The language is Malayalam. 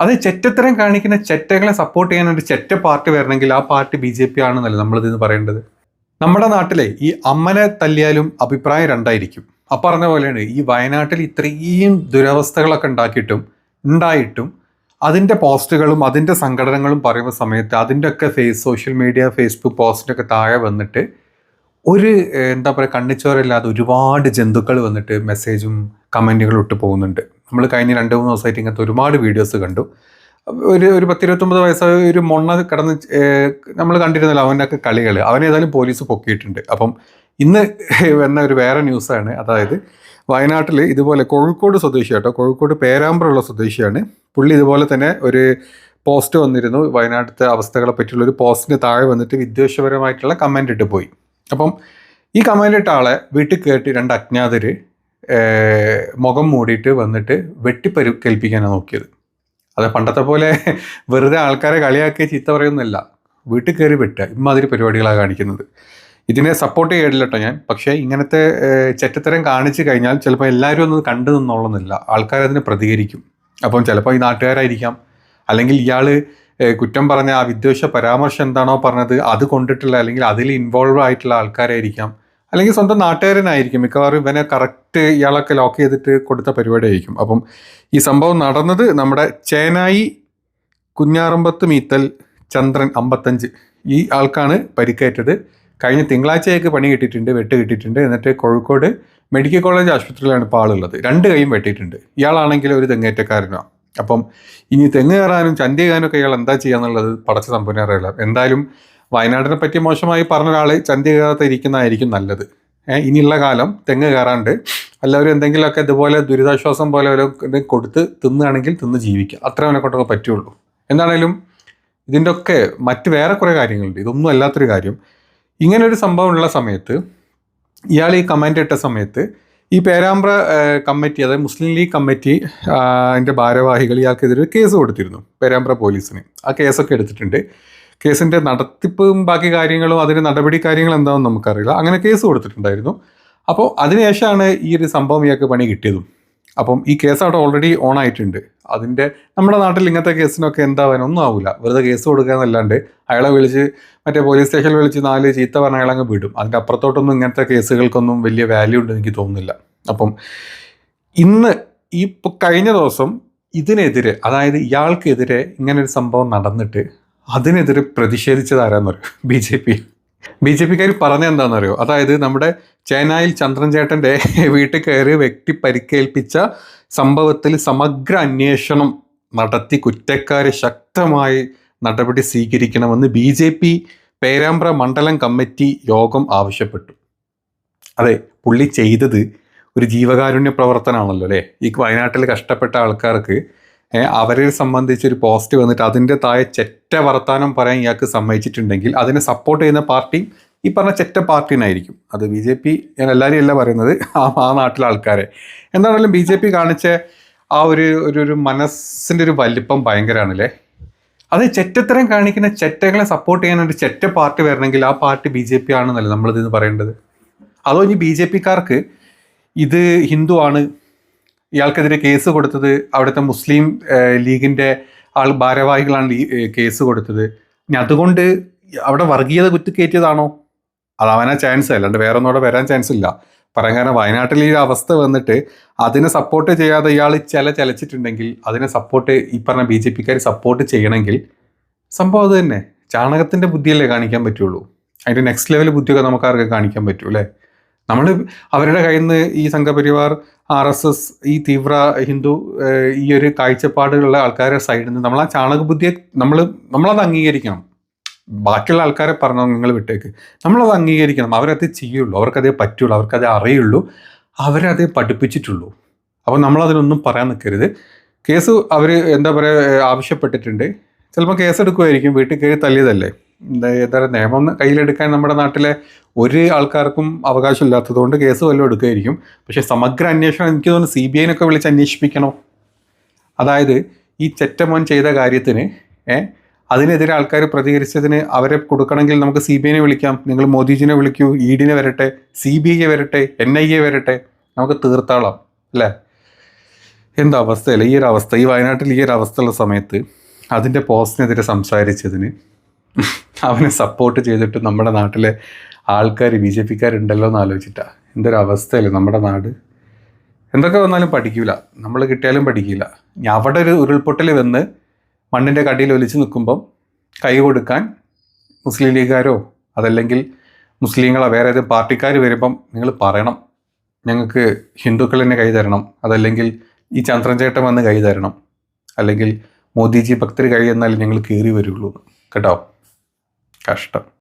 അത് ചെറ്റത്തരം കാണിക്കുന്ന ചെറ്റകളെ സപ്പോർട്ട് ചെയ്യാൻ ഒരു ചെറ്റ പാർട്ടി വരണമെങ്കിൽ ആ പാർട്ടി ബി ജെ പി ആണെന്നല്ലേ നമ്മളിതെന്ന് പറയേണ്ടത്. നമ്മുടെ നാട്ടിലെ ഈ അമ്മനെ തല്ലിയാലും അഭിപ്രായം രണ്ടായിരിക്കും. ആ പറഞ്ഞ പോലെയാണ് ഈ വയനാട്ടിൽ ഇത്രയും ദുരവസ്ഥകളൊക്കെ ഉണ്ടാക്കിയിട്ടും ഉണ്ടായിട്ടും അതിന്റെ പോസ്റ്റുകളും അതിന്റെ സംഘടനകളും പറയുന്ന സമയത്ത് അതിന്റെ ഒക്കെ ഫേസ് സോഷ്യൽ മീഡിയ ഫേസ്ബുക്ക് ഒക്കെ താഴെ വന്നിട്ട് ഒരു എന്താ പറയുക കണ്ണിച്ചോരല്ലാതെ ഒരുപാട് ജന്തുക്കൾ വന്നിട്ട് മെസ്സേജും കമന്റുകളും ഇട്ട് പോകുന്നുണ്ട്. നമ്മൾ കഴിഞ്ഞ രണ്ട് മൂന്ന് ദിവസമായിട്ട് ഇങ്ങനത്തെ ഒരുപാട് വീഡിയോസ് കണ്ടു. ഒരു ഒരു പത്തിരുപത്തൊമ്പത് വയസ്സായ ഒരു മൊണ്ണ കിടന്ന് നമ്മൾ കണ്ടിരുന്നല്ലോ അവനൊക്കെ കളികൾ അവനേതായാലും പോലീസ് പൊക്കിയിട്ടുണ്ട്. അപ്പം ഇന്ന് വന്ന ഒരു വേറെ ന്യൂസാണ് അതായത് വയനാട്ടിൽ ഇതുപോലെ കോഴിക്കോട് സ്വദേശി കേട്ടോ. കോഴിക്കോട് പേരാമ്പ്രയുള്ള സ്വദേശിയാണ്. പുള്ളി ഇതുപോലെ തന്നെ ഒരു പോസ്റ്റ് വന്നിരുന്നു. വയനാട്ടിലത്തെ അവസ്ഥകളെ പറ്റിയുള്ള ഒരു പോസ്റ്റിന് താഴെ വന്നിട്ട് വിദ്വേഷപരമായിട്ടുള്ള കമന്റ് ഇട്ട് പോയി. അപ്പം ഈ കമന്റ് ഇട്ട ആളെ വീട്ടിൽ കേട്ട് രണ്ട് അജ്ഞാതര് ഏർ, മുഖം മൂടിയിട്ട് വന്നിട്ട് വെട്ടിപ്പരു കേൾപ്പിക്കാനാണ് നോക്കിയത്. അത് പണ്ടത്തെ പോലെ വെറുതെ ആൾക്കാരെ കളിയാക്കി ചീത്ത പറയുന്നില്ല വീട്ടിൽ കയറി വെട്ടുക ഇമാതിരി പരിപാടികളാണ് കാണിക്കുന്നത്. ഇതിനെ സപ്പോർട്ട് ചെയ്യില്ല കേട്ടോ ഞാൻ. പക്ഷേ ഇങ്ങനത്തെ ചെറ്റത്തരം കാണിച്ചു കഴിഞ്ഞാൽ ചിലപ്പോൾ എല്ലാവരും ഒന്നും കണ്ടു നിന്നോളുന്നില്ല. ആൾക്കാരതിനെ പ്രതികരിക്കും. അപ്പം ചിലപ്പോൾ ഈ നാട്ടുകാരായിരിക്കാം. അല്ലെങ്കിൽ ഇയാൾ കുറ്റം പറഞ്ഞ ആ വിദ്വേഷ പരാമർശം എന്താണോ പറഞ്ഞത് അത് കൊണ്ടിട്ടുള്ള അല്ലെങ്കിൽ അതിൽ ഇൻവോൾവ് ആയിട്ടുള്ള ആൾക്കാരായിരിക്കാം. അല്ലെങ്കിൽ സ്വന്തം നാട്ടുകാരനായിരിക്കും. മിക്കവാറും ഇവനെ കറക്റ്റ് ഇയാളൊക്കെ ലോക്ക് ചെയ്തിട്ട് കൊടുത്ത പരിപാടിയായിരിക്കും. അപ്പം ഈ സംഭവം നടന്നത് നമ്മുടെ ചേനായി കുഞ്ഞാറമ്പത്ത് മീത്തൽ ചന്ദ്രൻ അമ്പത്തഞ്ച്. ഈ ആൾക്കാണ് പരിക്കേറ്റത്. കഴിഞ്ഞ തിങ്കളാഴ്ചയൊക്കെ പണി കിട്ടിയിട്ടുണ്ട് വെട്ട് കിട്ടിയിട്ടുണ്ട്. എന്നിട്ട് കോഴിക്കോട് മെഡിക്കൽ കോളേജ് ആശുപത്രിയിലാണ് ഇപ്പോൾ ആളുള്ളത്. രണ്ട് കൈയും വെട്ടിയിട്ടുണ്ട്. ഇയാളാണെങ്കിൽ ഒരു തെങ്ങേറ്റക്കാരനാണ് അപ്പം ഇനി തെങ്ങ് കയറാനും ചന്തി കയറാനും ഒക്കെ ഇയാൾ എന്താ ചെയ്യുക എന്നുള്ളത് പടച്ച സംഭവം അറിയില്ല. എന്തായാലും വയനാടിനെ പറ്റി മോശമായി പറഞ്ഞ ഒരാൾ ചന്തി കയറാത്ത ഇരിക്കുന്നതായിരിക്കും നല്ലത്. ഇനിയുള്ള കാലം തെങ്ങ് കയറാണ്ട് എല്ലാവരും എന്തെങ്കിലുമൊക്കെ ഇതുപോലെ ദുരിതാശ്വാസം പോലെ ഇത് കൊടുത്ത് തിന്നുകയാണെങ്കിൽ തിന്ന് ജീവിക്കുക. അത്ര അവനെ കൊണ്ടൊക്കെ പറ്റുള്ളൂ. എന്താണേലും ഇതിന്റെ ഒക്കെ മറ്റ് വേറെ കുറേ കാര്യങ്ങളുണ്ട്. ഇതൊന്നും അല്ലാത്തൊരു കാര്യം. ഇങ്ങനെ ഒരു സംഭവം ഉള്ള സമയത്ത് ഇയാൾ ഈ കമന്റ് ഇട്ട സമയത്ത് ഈ പേരാമ്പ്ര കമ്മിറ്റി അതായത് മുസ്ലിം ലീഗ് കമ്മിറ്റി അതിന്റെ ഭാരവാഹികൾ ഇയാൾക്കെതിരെ ഒരു കേസ് കൊടുത്തിരുന്നു. പേരാമ്പ്ര പോലീസിന്. ആ കേസൊക്കെ എടുത്തിട്ടുണ്ട്. കേസിന്റെ നടത്തിപ്പും ബാക്കി കാര്യങ്ങളും അതിന്റെ നടപടി കാര്യങ്ങൾ എന്താണെന്ന് നമുക്കറിയില്ല. അങ്ങനെ കേസ് കൊടുത്തിട്ടുണ്ടായിരുന്നു. അപ്പോൾ അതിനുശേഷമാണ് ഈ ഒരു സംഭവം ഇയാൾക്ക് പണി കിട്ടിയതും. അപ്പം ഈ കേസ് അവിടെ ഓൾറെഡി ഓൺ ആയിട്ടുണ്ട്. അതിന്റെ നമ്മുടെ നാട്ടിൽ ഇങ്ങനത്തെ കേസിനൊക്കെ എന്താവാൻ ഒന്നും ആവില്ല വെറുതെ കേസ് കൊടുക്കുക എന്നല്ലാണ്ട് അയാളെ വിളിച്ച് മറ്റേ പോലീസ് സ്റ്റേഷനിൽ വിളിച്ച് നാല് ചീത്ത പറഞ്ഞ അയാളങ്ങ് വിടും. അതിന്റെ അപ്പുറത്തോട്ടൊന്നും ഇങ്ങനത്തെ കേസുകൾക്കൊന്നും വലിയ വാല്യൂ ഉണ്ടെന്ന് എനിക്ക് തോന്നുന്നില്ല. അപ്പം ഇന്ന് ഈ കഴിഞ്ഞ ദിവസം ഇതിനെതിരെ അതായത് ഇയാൾക്കെതിരെ ഇങ്ങനെ ഒരു സംഭവം നടന്നിട്ട് അതിനെതിരെ പ്രതിഷേധിച്ചത് ആരാന്ന് പറയും B J P. B J പിക്കാർ പറഞ്ഞ എന്താണെന്നറിയോ? അതായത് നമ്മുടെ ചേനായിൽ ചന്ദ്രൻ ചേട്ടന്റെ വീട്ടിൽ കയറി വ്യക്തി പരിക്കേൽപ്പിച്ച സംഭവത്തിൽ സമഗ്ര അന്വേഷണം നടത്തി കുറ്റക്കാരെ ശക്തമായി നടപടി സ്വീകരിക്കണമെന്ന് ബി ജെ പി പേരാമ്പ്ര മണ്ഡലം കമ്മിറ്റി യോഗം ആവശ്യപ്പെട്ടു. അതെ പുള്ളി ചെയ്തത് ഒരു ജീവകാരുണ്യ പ്രവർത്തനമാണല്ലോ അല്ലേ? ഈ വയനാട്ടിൽ കഷ്ടപ്പെട്ട ആൾക്കാർക്ക് അവരെ സംബന്ധിച്ച് ഒരു പോസ്റ്റ് വന്നിട്ട് അതിന്റെ താഴെ ചെറ്റ വർത്താനം പറയാൻ ഇയാൾക്ക് സമ്മതിച്ചിട്ടുണ്ടെങ്കിൽ അതിനെ സപ്പോർട്ട് ചെയ്യുന്ന പാർട്ടി ഈ പറഞ്ഞ ചെറ്റ പാർട്ടീനായിരിക്കും. അത് ബി ജെ പി ഞാൻ എല്ലാവരെയും അല്ല പറയുന്നത് ആ ആ നാട്ടിലെ ആൾക്കാരെ. എന്താണെങ്കിലും ബി ജെ പി കാണിച്ച ആ ഒരു ഒരു ഒരു മനസ്സിന്റെ ഒരു വലിപ്പം ഭയങ്കരമാണല്ലേ അത് ചെറ്റത്തരം കാണിക്കുന്ന ചെറ്റകളെ സപ്പോർട്ട് ചെയ്യാൻ ഒരു ചെറ്റ പാർട്ടി വരണമെങ്കിൽ ആ പാർട്ടി ബി ജെ പി ആണെന്നല്ലേ നമ്മളിതിന്ന് പറയേണ്ടത്? അതോ ഇനി ബി ജെ പിക്കാർക്ക് ഇത് ഹിന്ദു ആണ് ഇയാൾക്കെതിരെ കേസ് കൊടുത്തത് അവിടുത്തെ മുസ്ലിം ലീഗിന്റെ ആൾ ഭാരവാഹികളാണ് കേസ് കൊടുത്തത്. ഇനി അതുകൊണ്ട് അവിടെ വർഗീയത കുത്തിക്കയറ്റിയതാണോ അത് അവനാ ചാൻസ് അല്ലാണ്ട് വേറെ ഒന്നും അവിടെ വരാൻ ചാൻസ് ഇല്ല. പറയാൻ കാരണം വയനാട്ടിൽ ഈ അവസ്ഥ വന്നിട്ട് അതിനെ സപ്പോർട്ട് ചെയ്യാതെ ഇയാൾ ചില ചലച്ചിട്ടുണ്ടെങ്കിൽ അതിനെ സപ്പോർട്ട് ഈ പറഞ്ഞ ബി ജെ പിക്കാർ സപ്പോർട്ട് ചെയ്യണമെങ്കിൽ സംഭവം അത് തന്നെ. ചാണകത്തിന്റെ ബുദ്ധിയല്ലേ കാണിക്കാൻ പറ്റുള്ളൂ. അതിന്റെ നെക്സ്റ്റ് ലെവൽ ബുദ്ധിയൊക്കെ നമുക്കാർക്ക് കാണിക്കാൻ പറ്റൂ അല്ലേ? നമ്മൾ അവരുടെ കയ്യിൽ നിന്ന് ഈ സംഘപരിവാർ ആർ എസ് എസ് ഈ തീവ്ര ഹിന്ദു ഈ ഒരു കാഴ്ചപ്പാടുകളുള്ള ആൾക്കാരുടെ സൈഡിൽ നിന്ന് നമ്മൾ ആ ചാണക ബുദ്ധിയെ നമ്മൾ നമ്മളത് അംഗീകരിക്കണം. ബാക്കിയുള്ള ആൾക്കാരെ പറഞ്ഞു നിങ്ങൾ വിട്ടേക്ക്. നമ്മളത് അംഗീകരിക്കണം. അവരത് ചെയ്യുള്ളൂ. അവർക്കതേ പറ്റുള്ളൂ. അവർക്കതേ അറിയുള്ളൂ. അവരതേ പഠിപ്പിച്ചിട്ടുള്ളൂ. അപ്പോൾ നമ്മളതിനൊന്നും പറയാൻ നിൽക്കരുത് കേസ് അവർ എന്താ പറയുക ആവശ്യപ്പെട്ടിട്ടുണ്ട്. ചിലപ്പോൾ കേസെടുക്കുമായിരിക്കും വീട്ടിൽ കയറി തല്ലിയതല്ലേ? എന്താ നിയമം കയ്യിലെടുക്കാൻ നമ്മുടെ നാട്ടിലെ ഒരു ആൾക്കാർക്കും അവകാശമില്ലാത്തതുകൊണ്ട് കേസ് വല്ലതും എടുക്കുമായിരിക്കും പക്ഷേ സമഗ്ര അന്വേഷണം എനിക്ക് തോന്നുന്നു സി ബി ഐനൊക്കെ വിളിച്ച് അന്വേഷിപ്പിക്കണോ? അതായത് ഈ ചെറ്റമോൻ ചെയ്ത കാര്യത്തിന് ഏ അതിനെതിരെ ആൾക്കാർ പ്രതികരിച്ചതിന് അവരെ കൊടുക്കണമെങ്കിൽ നമുക്ക് സി ബി ഐനെ വിളിക്കാം. നിങ്ങൾ മോദിജിനെ വിളിക്കൂ ഇഡിനെ വരട്ടെ സി ബി ഐ വരട്ടെ എൻ ഐ എ വരട്ടെ നമുക്ക് തീർത്താളാം അല്ലേ? എന്താ അവസ്ഥയല്ല? ഈ ഒരു അവസ്ഥ ഈ വയനാട്ടിൽ ഈ ഒരു അവസ്ഥയുള്ള സമയത്ത് അതിന്റെ പോസ്റ്റിനെതിരെ സംസാരിച്ചതിന് അവനെ സപ്പോർട്ട് ചെയ്തിട്ട് നമ്മുടെ നാട്ടിലെ ആൾക്കാർ ബി ജെ പിക്കാരുണ്ടല്ലോ എന്ന് ആലോചിച്ചിട്ടാണ് എന്തൊരു അവസ്ഥയല്ലേ നമ്മുടെ നാട്. എന്തൊക്കെ വന്നാലും പഠിക്കില്ല നമ്മൾ കിട്ടിയാലും പഠിക്കില്ല ഇനി അവിടെ ഒരു ഉരുൾപൊട്ടൽ വന്ന് മണ്ണിന്റെ കടിയിൽ ഒലിച്ച് നിൽക്കുമ്പം കൈ കൊടുക്കാൻ മുസ്ലിം ലീഗുകാരോ അതല്ലെങ്കിൽ മുസ്ലിങ്ങളോ വേറെ ഏതെങ്കിലും പാർട്ടിക്കാർ വരുമ്പം നിങ്ങൾ പറയണം. ഞങ്ങൾക്ക് ഹിന്ദുക്കൾ തന്നെ കൈ തരണം. അതല്ലെങ്കിൽ ഈ ചന്ദ്രൻ ചേട്ടൻ വന്ന് കൈ തരണം. അല്ലെങ്കിൽ മോദിജി ഭക്തർ കൈ എന്നാൽ ഞങ്ങൾ കയറി വരുള്ളൂ കേട്ടോ? കഷ്ടം.